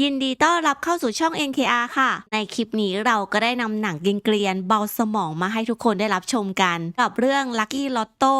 ยินดีต้อนรับเข้าสู่ช่อง NKR ค่ะ ในคลิปนี้เราก็ได้นำหนังเกรียนเบาสมองมาให้ทุกคนได้รับชมกัน กับเรื่อง Lucky Lotto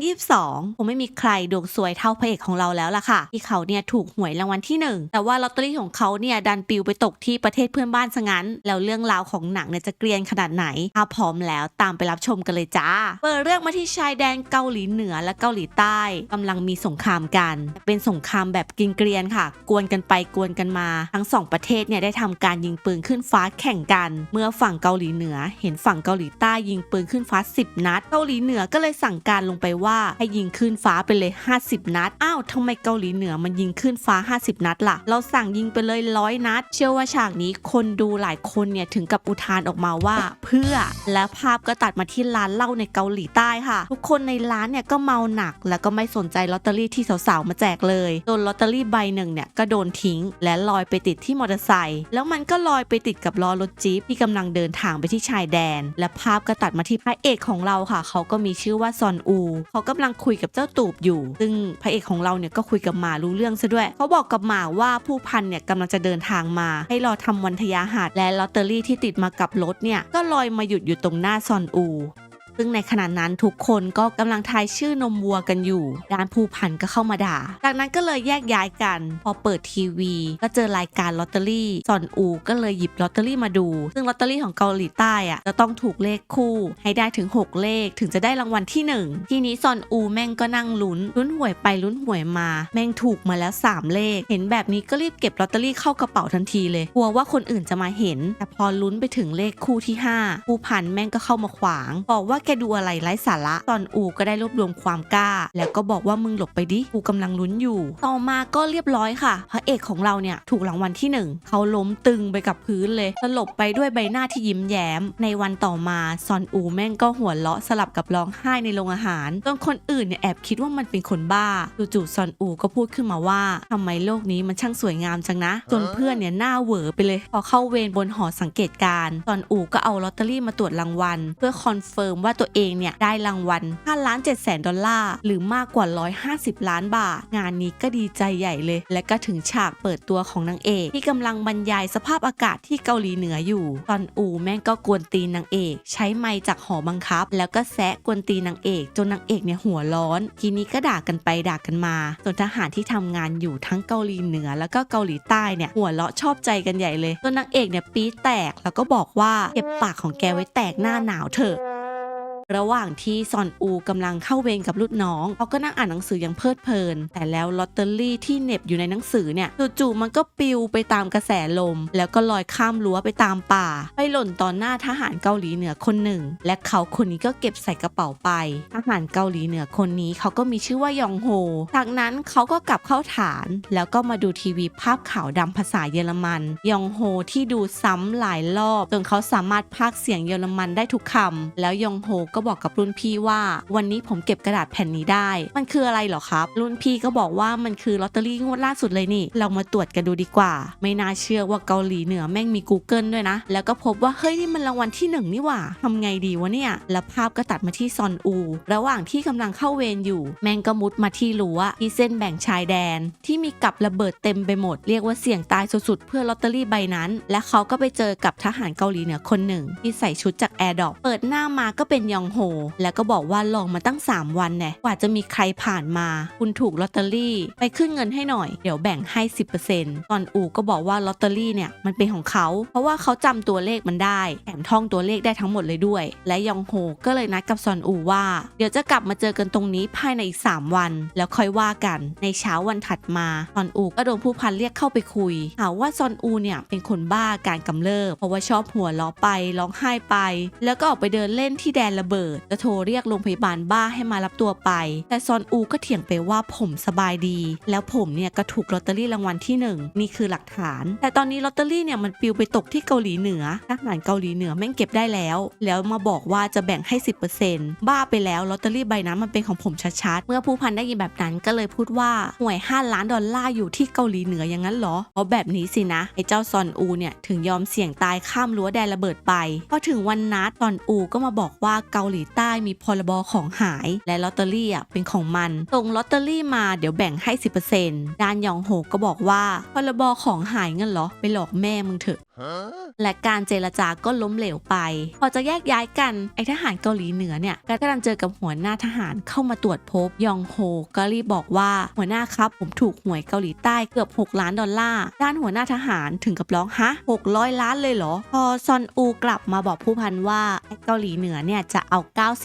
2022 คงไม่มีใครดวงสวยเท่าพระเอกของเราแล้วล่ะค่ะ ที่เขาเนี่ยถูกหวยรางวัลที่หนึ่งแต่ว่าลอตเตอรี่ของเขาเนี่ยดันปิวไปตกที่ประเทศเพื่อนบ้านซะงั้น แล้วเรื่องราวของหนังเนี่ยจะเกรียนขนาดไหนถ้าพร้อมแล้วตามไปรับชมกันเลยจ้าเปิดเรื่องมาที่ชายแดนเกาหลีเหนือและเกาหลีใต้กำลังมีสงครามกัน เป็นสงครามแบบกินเกรียนค่ะ กวนกันไปกวนกันมา ทั้งสองประเทศเนี่ยได้ทำการยิงปืนขึ้นฟ้าแข่งกัน เมื่อฝั่งเกาหลีเหนือ เห็นฝั่งเกาหลีใต้ยิงปืนขึ้นฟ้า 10 นัด เกาหลีเหนือก็เลยสั่งการลงไปว่าให้ยิงขึ้นฟ้าไปเลย 50 นัด อ้าวทำไมเกาหลีเหนือมันยิงขึ้นฟ้า 50 นัดล่ะ เราสั่งยิงไปเลยร้อยนัด เชื่อว่าฉากนี้คนดูหลายคนเนี่ยถึงกับอุทานออกมาว่า เพื่อ และภาพก็ตัดมาที่ร้านเหล้าในเกาหลีใต้ค่ะ ทุกคนในร้านเนี่ยก็เมาหนัก แล้วก็ไม่สนใจลอตเตอรี่ที่สาวๆมาแจกเลยจนลอตเตอรี่ใบหนึ่งเนี่ยก็โดนทิ้ง และลอยไปติดที่มอเตอร์ไซค์แล้วมันก็ลอยไปติดกับล้อรถจี๊ปที่กำลังเดินทางไปที่ชายแดน และภาพก็ตัดมาที่พระเอกของเราค่ะ เขาก็มีชื่อว่าซอนอู เขากำลังคุยกับเจ้าตูบอยู่ ซึ่งพระเอกของเราเนี่ยก็คุยกับหมารู้เรื่องซะด้วย เขาบอกกับหมาว่าผู้พันเนี่ยกำลังจะเดินทางมา ให้รอทำวันทยาหาดและลอตเตอรี่ที่ติดมากับรถเนี่ยก็ลอยมาหยุดอยู่ตรงหน้าซอนอู ซึ่งในขณะนั้นทุกคนก็กำลังทายชื่อนมวัวกันอยู่ ด้านผู้พันก็เข้ามาด่า จากนั้นก็เลยแยกย้ายกัน พอเปิดทีวี ก็เจอรายการลอตเตอรี่ซอนอูก็เลยหยิบลอตเตอรี่มาดู ซึ่งลอตเตอรี่ของเกาหลีใต้อะจะต้องถูกเลขคู่ให้ได้ถึง 6 เลขถึงจะได้รางวัลที่ 1 ทีนี้ซอนอูแม่งก็นั่งลุ้นลุ้นหวยไปลุ้นหวยมา แม่งถูกมาแล้ว 3 เลข เห็นแบบนี้ก็รีบเก็บลอตเตอรี่เข้ากระเป๋าทันทีเลยกลัวว่าคนอื่นจะมาเห็น แต่พอลุ้นไปถึงเลขคู่ที่5ผู้พันแม่งก็เข้ามาขวางบอกว่าแกดูอะไรไร้สาระตอนอูก็ได้รวบรวมความกล้า แล้วก็บอกว่ามึงหลบไปดิกูกำลังลุ้นอยู่ ต่อมาก็เรียบร้อยค่ะ พระเอกของเราเนี่ยถูกรางวัลที่หนึ่งเขาล้มตึงไปกับพื้นเลยสลบไปด้วยใบหน้าที่ยิ้มแย้ม ในวันต่อมาซอนอูแม่งก็หัวเราะสลับกับร้องไห้ในโรงอาหารจนคนอื่นเนี่ยแอบคิดว่ามันเป็นคนบ้าจู่ๆซอนอูก็พูดขึ้นมาว่าทำไมโลกนี้มันช่างสวยงามจังนะ จนเพื่อนเนี่ยหน้าเหวอไปเลย พอเข้าเวรบนหอสังเกตการณ์ซอนอูก็เอาลอตเตอรี่มาตรวจรางวัล เพื่อคอนเฟิร์มว่าตัวเองเนี่ยได้รางวัล5ล้าน7แสนดอลลาร์ หรือมากกว่า 150 ล้านบาท งานนี้ก็ดีใจใหญ่เลย และก็ถึงฉากเปิดตัวของนางเอกที่กำลังบรรยายสภาพอากาศที่เกาหลีเหนืออยู่ ตอนอูแม่งก็กวนตีนนางเอก ใช้ไมค์จากหอบังคับ แล้วก็แซะกวนตีนนางเอก จนนางเอกเนี่ยหัวร้อน ทีนี้ก็ด่ากันไปด่ากันมาจนทหารที่ทำงานอยู่ทั้งเกาหลีเหนือ แล้วก็เกาหลีใต้เนี่ยหัวเราะชอบใจกันใหญ่เลยจนนางเอกเนี่ยปี๊แตกแล้วก็บอกว่าเก็บปากของแกไว้แตกหน้าหนาวเถอะ ระหว่างที่ซอนอูกำลังเข้าเวรกับลูกน้องเขาก็นั่งอ่านหนังสืออย่างเพลิดเพลิน แต่แล้วลอตเตอรี่ที่เหน็บอยู่ในหนังสือเนี่ยจู่ๆมันก็ปิวไปตามกระแสลม แล้วก็ลอยข้ามรั้วไปตามป่า ไปหล่นต่อหน้าทหารเกาหลีเหนือคนหนึ่ง และเขาคนนี้ก็เก็บใส่กระเป๋าไป ทหารเกาหลีเหนือคนนี้เขาก็มีชื่อว่ายองโฮ จากนั้นเขาก็กลับเข้าฐาน แล้วก็มาดูทีวีภาพขาวดำภาษาเยอรมัน ยองโฮที่ดูซ้ำหลายรอบจนเขาสามารถพากเสียงเยอรมันได้ทุกคำแล้วยองโฮก็บอกกับรุ่นพี่ว่า วันนี้ผมเก็บกระดาษแผ่นนี้ได้ มันคืออะไรเหรอครับ รุ่นพี่ก็บอกว่ามันคือลอตเตอรี่งวดล่าสุดเลยนี่ เรามาตรวจกันดูดีกว่า ไม่น่าเชื่อว่าเกาหลีเหนือแม่งมี Google ด้วยนะ แล้วก็พบว่าเฮ้ยนี่มันรางวัลที่หนึ่งนี่หว่าทำไงดีวะเนี่ย แล้วภาพก็ตัดมาที่ซอนอู ระหว่างที่กำลังเข้าเวรอยู่ แม่งก็มุดมาที่รั้วที่เส้นแบ่งชายแดน ที่มีกับระเบิดเต็มไปหมด เรียกว่าเสี่ยงตายสุดๆเพื่อลอตเตอรี่ใบนั้น และเขาก็ไปเจอกับทหารเกาหลีเหนือคนหนึ่งที่ใส่ชุดจากแอร์ดอกเปิดหน้ามาก็เป็นยองโฮ แล้วก็บอกว่าลองมาตั้ง 3 วันแน่กว่าจะมีใครผ่านมา คุณถูกลอตเตอรี่ไปขึ้นเงินให้หน่อย เดี๋ยวแบ่งให้ 10%ตอนอูก็บอกว่าลอตเตอรี่เนี่ยมันเป็นของเขา เพราะว่าเขาจำตัวเลขมันได้แถมท่องตัวเลขได้ทั้งหมดเลยด้วย และยองโฮก็เลยนัดกับซอนอูว่า เดี๋ยวจะกลับมาเจอกันตรงนี้ภายในอีก 3 วัน แล้วค่อยว่ากัน ในเช้าวันถัดมาซอนอูก็โดนผู้พันเรียกเข้าไปคุยหาว่าซอนอูเนี่ยเป็นคนบ้าการกำเริบเพราะว่าชอบหัวล้อไปร้องไห้ไป แล้วก็ออกไปเดินเล่นที่แดนระเบดจะโทรเรียกโรงพยาบาลบ้าให้มารับตัวไป แต่ซอนอูก็เถียงไปว่าผมสบายดี แล้วผมเนี่ยก็ถูกลอตเตอรี่รางวัลที่หนึ่งนี่คือหลักฐาน แต่ตอนนี้ลอตเตอรี่เนี่ยมันปลิวไปตกที่เกาหลีเหนือทหารเกาหลีเหนือแม่งเก็บได้แล้ว แล้วมาบอกว่าจะแบ่งให้ 10%บ้าไปแล้วลอตเตอรี่ใบนั้นมันเป็นของผมชัดๆเมื่อผู้พันได้ยินแบบนั้นก็เลยพูดว่าหวย 5 ล้านดอลลาร์อยู่ที่เกาหลีเหนืออย่างนั้นเหรอเพราะแบบนี้สินะไอ้เจ้าซอนอูเนี่ยถึงยอมเสี่ยงตายข้ามรั้วแดนระเบิดไปพอถึงวันนัดซอนอูก็มาบอกว่าเกาาหลีใต้มีพรบของหาย และลอตเตอรี่อะเป็นของมันส่งลอตเตอรี่มาเดี๋ยวแบ่งให้ 10%ด้านยองโฮก็บอกว่าพรบของหายเงินเหรอไปหลอกแม่มึงเถอะและการเจรจาก็ล้มเหลวไป พอจะแยกย้ายกันไอทหารเกาหลีเหนือเนี่ยก็กำลังเจอกับหัวหน้าทหารเข้ามาตรวจพบยองโฮก็รีบบอกว่าหัวหน้าครับ ผมถูกหวยเกาหลีใต้เกือบ 6 ล้านดอลลาร์ด้านหัวหน้าทหารถึงกับร้องฮะ600 ล้านเลยเหรอ พอซอนอูกลับมาบอกผู้พันว่าไอเกาหลีเหนือเนี่ยจะเอา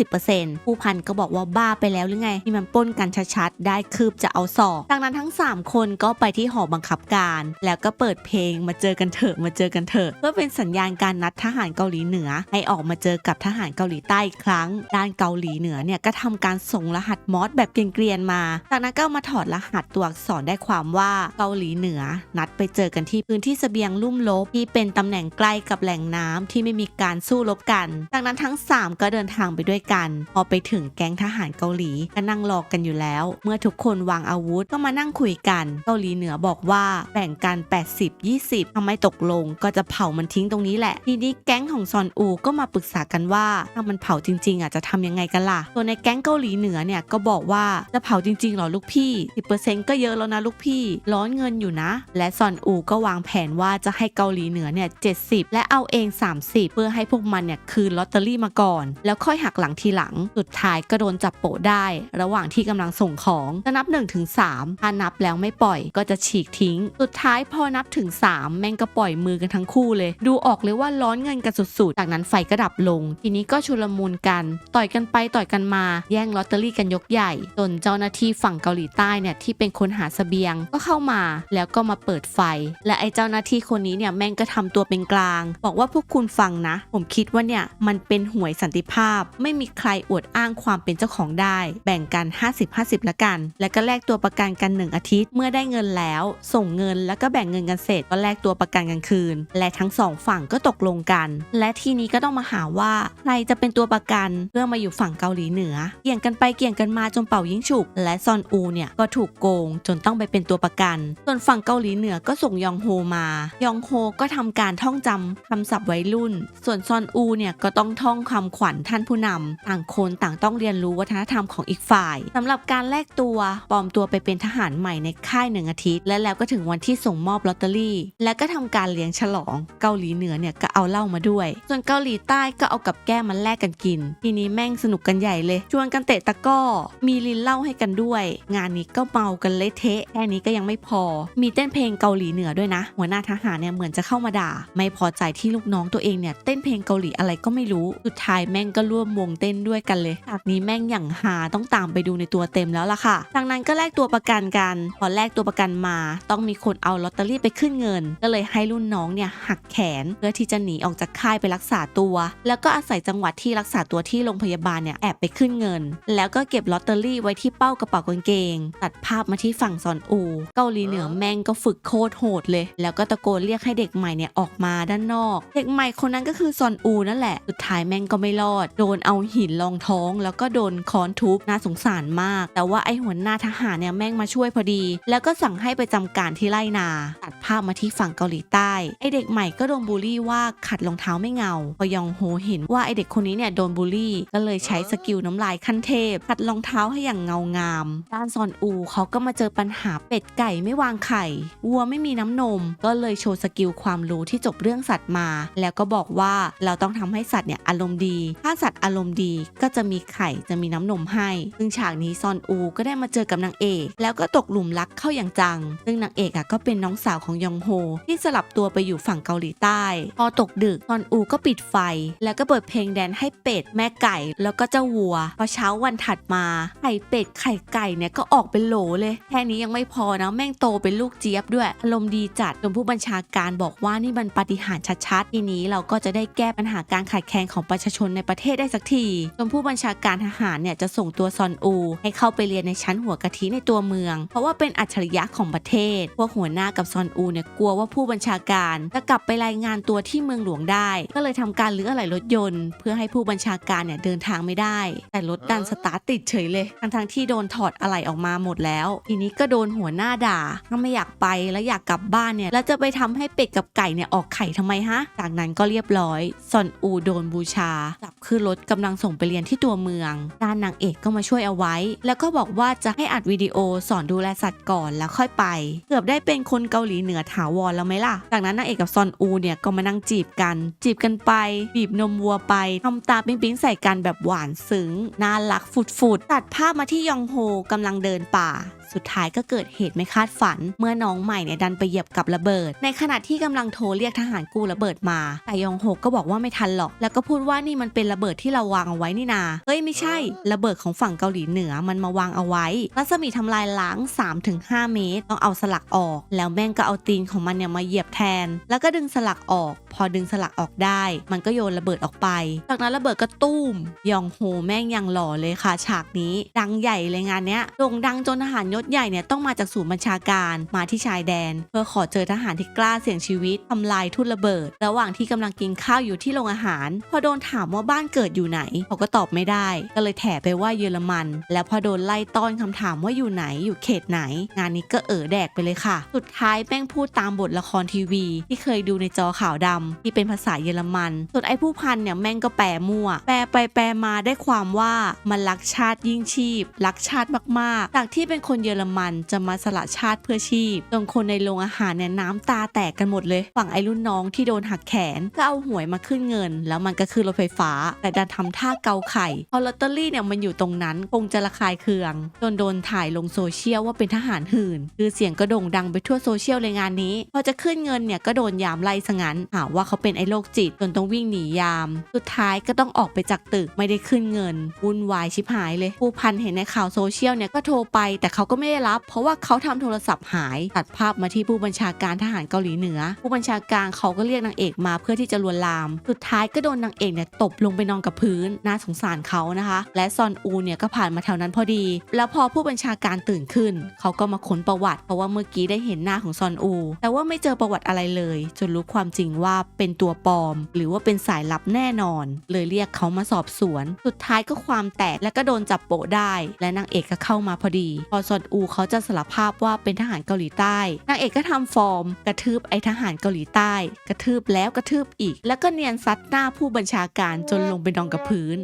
90%ผู้พันก็บอกว่าบ้าไปแล้วหรือไงที่มันป้นกันชัดๆได้คืบจะเอาศอกดังนั้นทั้ง 3 คนก็ไปที่หอบังคับการ แล้วก็เปิดเพลงมาเจอกันเถอะมาเจอกันเถอะเพื่อเป็นสัญญาณการนัดทหารเกาหลีเหนือ ให้ออกมาเจอกับทหารเกาหลีใต้อีกครั้ง ด้านเกาหลีเหนือเนี่ยก็ทำการส่งรหัสมอสแบบเกรียนๆมา จากนั้นก็มาถอดรหัสตัวอักษรได้ความว่าเกาหลีเหนือ นัดไปเจอกันที่พื้นที่เสบียงลุ่มลบที่เป็นตำแหน่งใกล้กับแหล่งน้ำที่ไม่มีการสู้รบกัน จากนั้นทั้ง 3 ก็เดินทางไปด้วยกัน พอไปถึงแก๊งทหารเกาหลีก็นั่งรอกันอยู่แล้ว เมื่อทุกคนวางอาวุธก็มานั่งคุยกัน เกาหลีเหนือบอกว่าแบ่งกัน 80 20ทำไมตกลงก็จะเผามันทิ้งตรงนี้แหละ ทีนี้แก๊งของซอนอูก็มาปรึกษากันว่าถ้ามันเผาจริงๆอะจะทำยังไงกันล่ะส่วในแก๊งเกาหลีเหนือเนี่ยก็บอกว่าจะเผาจริงๆหรอลูกพี่ 10%ก็เยอะแล้วนะลูกพี่ ร้อนเงินอยู่นะ และซอนอูก็วางแผนว่าจะให้เกาหลีเหนือเนี่ย70 และเอาเอง 30 เพื่อให้พวกมันเนี่ยคืนลอตเตอรี่มาก่อน แล้วค่อยหักหลังทีหลัง สุดท้ายก็โดนจับโปะได้ ระหว่างที่กำลังส่งของจะนับ1ถึง3ถ้านับแล้วไม่ปล่อยก็จะฉีกทิ้ง สุดท้ายพอนับถึง 3 แม่งก็ปล่อยมือกันทั้งคู่เลย ดูออกเลยว่าร้อนเงินกันสุดๆ จากนั้นไฟก็ดับลง ทีนี้ก็ชุลมุนกัน ต่อยกันไปต่อยกันมา แย่งลอตเตอรี่กันยกใหญ่ จนเจ้าหน้าที่ฝั่งเกาหลีใต้เนี่ยที่เป็นคนหาเสบียงก็เข้ามา แล้วก็มาเปิดไฟ และไอ้เจ้าหน้าที่คนนี้เนี่ยแม่งก็ทำตัวเป็นกลาง บอกว่าพวกคุณฟังนะ ผมคิดว่าเนี่ยมันเป็นหวยสันติภาพ ไม่มีใครอวดอ้างความเป็นเจ้าของได้ แบ่งกัน 50-50ละกัน แล้วก็แลกตัวประกันกันหนึ่งอาทิตย์ เมื่อได้เงินแล้ว ส่งเงินแล้วก็แบ่งเงินกันเสร็จก็แลกตัวประกันกันคืนและทั้งสองฝั่งก็ตกลงกัน และทีนี้ก็ต้องมาหาว่าใครจะเป็นตัวประกันเพื่อมาอยู่ฝั่งเกาหลีเหนือเกี่ยงกันไปเกี่ยงกันมาจนเป่ายิงฉุบ และซอนอูเนี่ยก็ถูกโกงจนต้องไปเป็นตัวประกัน ส่วนฝั่งเกาหลีเหนือก็ส่งยองโฮมา ยองโฮก็ทำการท่องจำคำศัพท์วัยรุ่น ส่วนซอนอูเนี่ยก็ต้องท่องคำขวัญท่านผู้นำต่างคนต่างต้องเรียนรู้วัฒนธรรมของอีกฝ่ายสำหรับการแลกตัวปลอมตัวไปเป็นทหารใหม่ในค่ายหนึ่งอาทิตย์ และแล้วก็ถึงวันที่ส่งมอบลอตเตอรี่ และก็ทำการเลี้ยงฉลองเกาหลีเหนือเนี่ยก็เอาเหล้ามาด้วย ส่วนเกาหลีใต้ก็เอากับแก้มมาแลกกันกิน ทีนี้แม่งสนุกกันใหญ่เลยชวนกันเตะตะก้อ มีลินเหล้าให้กันด้วย งานนี้ก็เมากันเละเทะแค่นี้ก็ยังไม่พอ มีเต้นเพลงเกาหลีเหนือด้วยนะ หัวหน้าทหารเนี่ยเหมือนจะเข้ามาด่า ไม่พอใจที่ลูกน้องตัวเองเนี่ยเต้นเพลงเกาหลีอะไรก็ไม่รู้สุดท้ายแม่งก็ร่วมวงเต้นด้วยกันเลยฉากนี้แม่งอย่างหาต้องตามไปดูในตัวเต็มแล้วล่ะค่ะจากนั้นก็แลกตัวประกันกัน พอแลกตัวประกันมา ต้องมีคนเอาลอตเตอรี่ไปขึ้นเงิน ก็เลยให้รุ่นน้องเนี่ยหักแขนเพื่อที่จะหนีออกจากค่ายไปรักษาตัว แล้วก็อาศัยจังหวัดที่รักษาตัวที่โรงพยาบาลเนี่ยแอบไปขึ้นเงิน แล้วก็เก็บลอตเตอรี่ไว้ที่เป้ากระเป๋ากางเกง ตัดภาพมาที่ฝั่งซอนอู เกาหลีเหนือแม่งก็ฝึกโคตรโหดเลย แล้วก็ตะโกนเรียกให้เด็กใหม่เนี่ยออกมาด้านนอก เด็กใหม่คนนั้นก็คือซอนอูนั่นแหละ สุดท้ายแม่งก็ไม่รอด โดนเอาหินรองท้อง แล้วก็โดนค้อนทุบน่าสงสารมาก แต่ว่าไอหัวหน้าทหารเนี่ยแม่งมาช่วยพอดี แล้วก็สั่งให้ไปจำการที่ไร่นา ตัดภาพมาที่ฝั่งเกาหลีใต้ไอเด็กใหม่ก็โดนบูลลี่ว่าขัดรองเท้าไม่เงา พอยองโฮเห็นว่าไอเด็กคนนี้เนี่ยโดนบูลลี่ ก็เลยใช้สกิลน้ำลายขั้นเทพขัดรองเท้าให้อย่างเงางาม ด้านซอนอูเขาก็มาเจอปัญหาเป็ดไก่ไม่วางไข่ วัวไม่มีน้ำนม ก็เลยโชว์สกิลความรู้ที่จบเรื่องสัตว์มา แล้วก็บอกว่าเราต้องทำให้สัตว์เนี่ยอารมณ์ดี ถ้าสัตว์อารมณ์ดีก็จะมีไข่จะมีน้ำนมให้ ซึ่งฉากนี้ซอนอูก็ได้มาเจอกับนางเอก แล้วก็ตกหลุมรักเข้าอย่างจัง ซึ่งนางเอกอะก็เป็นน้องสาวของยองโฮที่สลับตัวไปอยู่ฝั่งเกาหลีใต้ พอตกดึกซอนอูก็ปิดไฟ แล้วก็เปิดเพลงแดนให้เป็ด แม่ไก่ แล้วก็เจ้าวัว พอเช้าวันถัดมาไข่เป็ดไข่ไก่เนี่ยก็ออกเป็นโหลเลย แค่นี้ยังไม่พอนะแม่งโตเป็นลูกเจี๊ยบด้วยอารมณ์ดีจัดจนผู้บัญชาการบอกว่านี่มันปาฏิหาริย์ชัดๆ ทีนี้เราก็จะได้แก้ปัญหาการขาดแคลนของประชาชนในประเทศได้สักทีจนผู้บัญชาการทหารเนี่ยจะส่งตัวซอนอู ให้เข้าไปเรียนในชั้นหัวกะทิในตัวเมือง เพราะว่าเป็นอัจฉริยะของประเทศพวกหัวหน้ากับซอนอูเนี่ยกลัวว่าผู้บัญชาการจะกลับไปรายงานตัวที่เมืองหลวงได้ ก็เลยทำการลื้ออะไหล่รถยนต์ เพื่อให้ผู้บัญชาการเนี่ยเดินทางไม่ได้ แต่รถดันสตาร์ทติดเฉยเลยทั้งทงๆที่โดนถอดอะไหล่ออกมาหมดแล้ว ทีนี้ก็โดนหัวหน้าด่าถ้าไม่อยากไปแล้วอยากกลับบ้านเนี่ยแล้วจะไปทำให้เป็ดกับไก่เนี่ยออกไข่ทำไมฮะ จากนั้นก็เรียบร้อยซอนอูโดนบูชาจับขึ้นรถกำลังส่งไปเรียนที่ตัวเมืองด้านนางเอกก็มาช่วยเอาไว้ แล้วก็บอกว่าจะให้อัดวิดีโอสอนดูแลสัตว์ก่อนแล้วค่อยไป เกือบได้เป็นคนเกาหลีเหนือถาวรแล้วไหมล่ะ จากนั้นนางเอกกับซอนอูเนี่ยก็มานั่งจีบกัน จีบกันไป บีบนมวัวไปทำตาปิ๊งปิ๊งใส่กันแบบหวานซึ้งน่ารักฟุดๆตัดภาพมาที่ยองโฮกำลังเดินป่า สุดท้ายก็เกิดเหตุไม่คาดฝัน เมื่อน้องใหม่เนี่ยดันไปเหยียบกับระเบิด ในขณะที่กำลังโทรเรียกทหารกู้ระเบิดมา แต่ยองโฮก็บอกว่าไม่ทันหรอก แล้วก็พูดว่านี่มันเป็นระเบิดที่เราวางเอาไว้นี่นาเฮ้ยไม่ใช่ ระเบิดของฝั่งเกาหลีเหนือมันมาวางเอาไว้ รัศมีทำลายล้าง 3-5 เมตร ต้องเอาสลักออก แล้วแม่งก็เอาตีนของมันเนี่ยมาเหยียบแทน แล้วก็ดึงสลักออก พอดึงสลักออกได้ มันก็โยนระเบิดออกไป จากนั้นระเบิดก็ตุ้มยองโฮแม่งยังหล่อเลยค่ะ ฉากนี้ ดังใหญ่เลยงานเนี้ยโด่งดังจนทหารยศใหญ่เนี่ยต้องมาจากศูนย์บัญชาการมาที่ชายแดน เพื่อขอเจอทหารที่กล้าเสี่ยงชีวิตทำลายทุ่นระเบิด ระหว่างที่กำลังกินข้าวอยู่ที่โรงอาหาร พอโดนถามว่าบ้านเกิดอยู่ไหนเขาก็ตอบไม่ได้ ก็เลยแถไปว่าเยอรมัน แล้วพอโดนไล่ต้อนคำถามว่าอยู่ไหนอยู่เขตไหน งานนี้ก็เอ๋อแดกไปเลยค่ะ สุดท้ายแป้งพูดตามบทละครทีวี ที่เคยดูในจอขาวดำที่เป็นภาษาเยอรมัน ส่วนไอ้ผู้พันเนี่ยแม่งก็แปลมั่ว แปลไปแปลมาได้ความว่ามันรักชาติยิ่งชีพ รักชาติมากๆ จากที่เป็นคนเยอรมันจะมาสละชาติเพื่อชีพจนคนในโรงอาหารเนี่ยน้ำตาแตกกันหมดเลย ฝั่งไอ้รุ่นน้องที่โดนหักแขนก็เอาหวยมาขึ้นเงิน แล้วมันก็คือรถไฟฟ้า แต่ดันทำท่าเกาไข่พอลอตเตอรี่เนี่ยมันอยู่ตรงนั้นคงจะระคายเคือง จนโดนถ่ายลงโซเชียลว่าเป็นทหารหื่น คือเสียงก็โด่งดังไปทั่วโซเชียลเลยงานนี้ พอจะขึ้นเงินเนี่ยก็โดนยามไล่ซะงั้นหาว่าเขาเป็นไอ้โรคจิตจนต้องวิ่งหนียาม สุดท้ายก็ต้องออกไปจากตึกไม่ได้ขึ้นเงินวุ่นวายชิบหายเลยผู้พันเห็นในข่าวโซเชียลเนี่ยก็โทรไป แต่เขาก็ไม่ได้รับ เพราะว่าเขาทำโทรศัพท์หายตัดภาพมาที่ผู้บัญชาการทหารเกาหลีเหนือ ผู้บัญชาการเขาก็เรียกนางเอกมาเพื่อที่จะลวนลาม สุดท้ายก็โดนนางเอกเนี่ยตบลงไปนอนกับพื้นน่าสงสารเขานะคะ และซอนอูเนี่ยก็ผ่านมาแถวนั้นพอดี แล้วพอผู้บัญชาการตื่นขึ้น เขาก็มาค้นประวัติ เพราะว่าเมื่อกี้ได้เห็นหน้าของซอนอู แต่ว่าไม่เจอประวัติอะไรเลย จนรู้ความจริงว่าเป็นตัวปลอม หรือว่าเป็นสายลับแน่นอน เลยเรียกเขามาสอบสวน สุดท้ายก็ความแตกและก็โดนจับโปะได้ และนางเอกก็เข้ามาพอดี พอซอนอูเขาจะสารภาพว่าเป็นทหารเกาหลีใต้นางเอกก็ทำฟอร์ม กระทืบไอทหารเกาหลีใต้ กระทืบแล้วกระทืบอีก แล้วก็เนียนซัดหน้าผู้บัญชาการจนลงไปนอนกับพื้น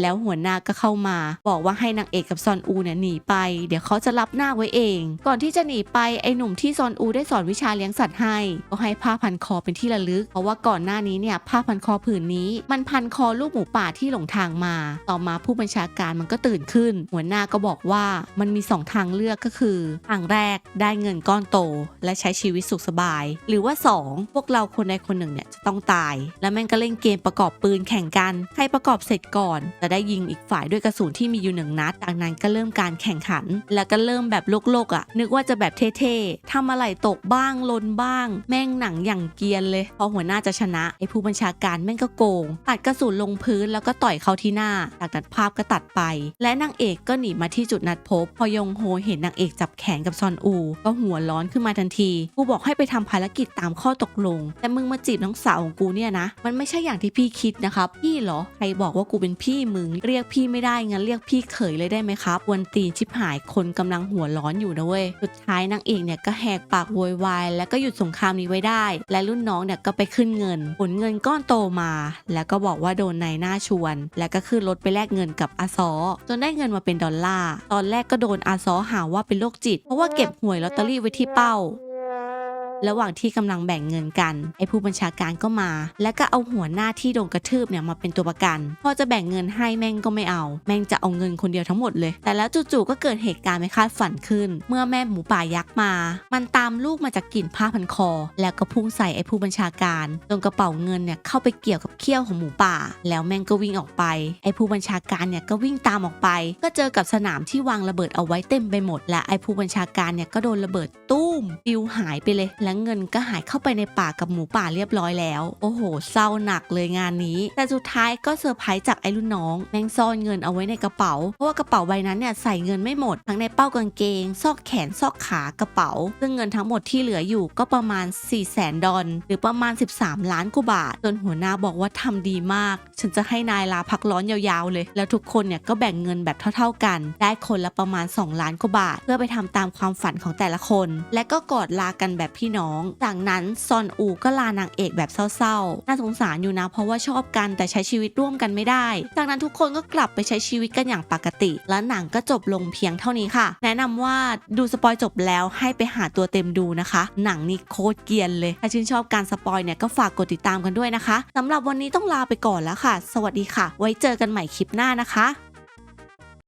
แล้วหัวหน้าก็เข้ามา บอกว่าให้นางเอกกับซอนอูเนี่ยหนีไป เดี๋ยวเขาจะรับหน้าไว้เอง ก่อนที่จะหนีไปไอ้หนุ่มที่ซอนอูได้สอนวิชาเลี้ยงสัตว์ให้ ก็ให้ผ้าพันคอเป็นที่ระลึก เพราะว่าก่อนหน้านี้เนี่ยผ้าพันคอผืนนี้ มันพันคอลูกหมูป่าที่หลงทางมา ต่อมาผู้บัญชาการมันก็ตื่นขึ้น หัวหน้าก็บอกว่ามันมีสองทางเลือกก็คือ ทางแรกได้เงินก้อนโต และใช้ชีวิตสุขสบาย หรือว่าสองพวกเราคนใดคนหนึ่งเนี่ยจะต้องตาย แล้วแม่งก็เล่นเกมประกอบปืนแข่งกัน ใครประกอบเสร็จก่อนจะได้ยิงอีกฝ่ายด้วยกระสุนที่มีอยู่หนึ่งนัด จากนั้นก็เริ่มการแข่งขัน แล้วก็เริ่มแบบโลกๆอะ นึกว่าจะแบบเท่ๆทำอะไรตกบ้างลนบ้าง แม่งหนังอย่างเกียนเลย พอหัวหน้าจะชนะไอ้ผู้บัญชาการแม่งก็โกงตัดกระสุนลงพื้นแล้วก็ต่อยเข้าที่หน้า จากนั้นภาพก็ตัดไป และนางเอกก็หนีมาที่จุดนัดพบ พอยงโฮเห็นนางเอกจับแขนกับซอนอู ก็หัวร้อนขึ้นมาทันที กูบอกให้ไปทำภารกิจตามข้อตกลง แต่มึงมาจีบน้องสาวของกูเนี่ยนะ มันไม่ใช่อย่างที่พี่คิดนะครับพี่เหรอใครบอกว่ากูเป็นพี่มึง เรียกพี่ไม่ได้งั้นเรียกพี่เขยเลยได้ไหมครับวันตีนชิบหายคนกำลังหัวร้อนอยู่นะเว้ยสุดท้ายนางเอกเนี่ยก็แหกปากโวยวายแล้วก็หยุดสงครามนี้ไว้ได้ และรุ่นน้องเนี่ยก็ไปขึ้นเงินผลเงินก้อนโตมา แล้วก็บอกว่าโดนนายหน้าชวน แล้วก็ขึ้นรถไปแลกเงินกับอาซอจนได้เงินมาเป็นดอลลาร์ตอนแรกก็โดนอาซอหาว่าเป็นโรคจิต เพราะว่าเก็บหวยลอตเตอรี่ไว้ที่เป้า ระหว่างที่กำลังแบ่งเงินกัน ไอ้ผู้บัญชาการก็มา แล้วก็เอาหัวหน้าที่โดนกระทืบเนี่ยมาเป็นตัวประกัน พอจะแบ่งเงินให้แม่งก็ไม่เอา แม่งจะเอาเงินคนเดียวทั้งหมดเลย แต่แล้วจู่ๆก็เกิดเหตุการณ์ไม่คาดฝันขึ้น เมื่อแม่หมูป่ายักษ์มา มันตามลูกมาจากกลิ่นผ้าพันคอ แล้วก็พุ่งใส่ไอ้ผู้บัญชาการจนกระเป๋าเงินเนี่ยเข้าไปเกี่ยวกับเขี้ยวของหมูป่า แล้วแม่งก็วิ่งออกไป ไอ้ผู้บัญชาการเนี่ยก็วิ่งตามออกไป ก็เจอกับสนามที่วางระเบิดเอาไว้เต็มไปหมด และไอ้ผู้บัญชาการเนี่ยก็โดนระเบิดตุ้มปิวหายไปเลยและและเงินก็หายเข้าไปในป่ากับหมูป่าเรียบร้อยแล้ว โอ้โห เศร้าหนักเลยงานนี้ แต่สุดท้ายก็เซอร์ไพรส์จากไอ้รุ่นน้องแม่งซ่อนเงินเอาไว้ในกระเป๋า เพราะว่ากระเป๋าใบนั้นเนี่ยใส่เงินไม่หมด ทั้งในเป้ากางเกง ซอกแขน ซอกขากระเป๋า ซึ่งเงินทั้งหมดที่เหลืออยู่ก็ประมาณ 4 0 0แสนดอลหรือประมาณ 13 ล้านกว่าบาท จนหัวหน้าบอกว่าทำดีมาก ฉันจะให้นายลาพักร้อนยาวๆเลย แล้วทุกคนเนี่ยก็แบ่งเงินแบบเท่า ๆกัน ได้คนละประมาณ 2 ล้านกว่าบาท เพื่อไปทำตามความฝันของแต่ละคน และก็กอดลากันแบบพี่น้องจากนั้นซอนอูก็ลานางเอกแบบเศร้าๆ น่าสงสารอยู่นะ เพราะว่าชอบกันแต่ใช้ชีวิตร่วมกันไม่ได้ จากนั้นทุกคนก็กลับไปใช้ชีวิตกันอย่างปกติ และหนังก็จบลงเพียงเท่านี้ค่ะ แนะนำว่าดูสปอยจบแล้วให้ไปหาตัวเต็มดูนะคะ หนังนี่โคตรเกียนเลย ถ้าชื่นชอบการสปอยเนี่ยก็ฝากกดติดตามกันด้วยนะคะสำหรับวันนี้ต้องลาไปก่อนแล้วค่ะ สวัสดีค่ะ ไว้เจอกันใหม่คลิปหน้านะคะ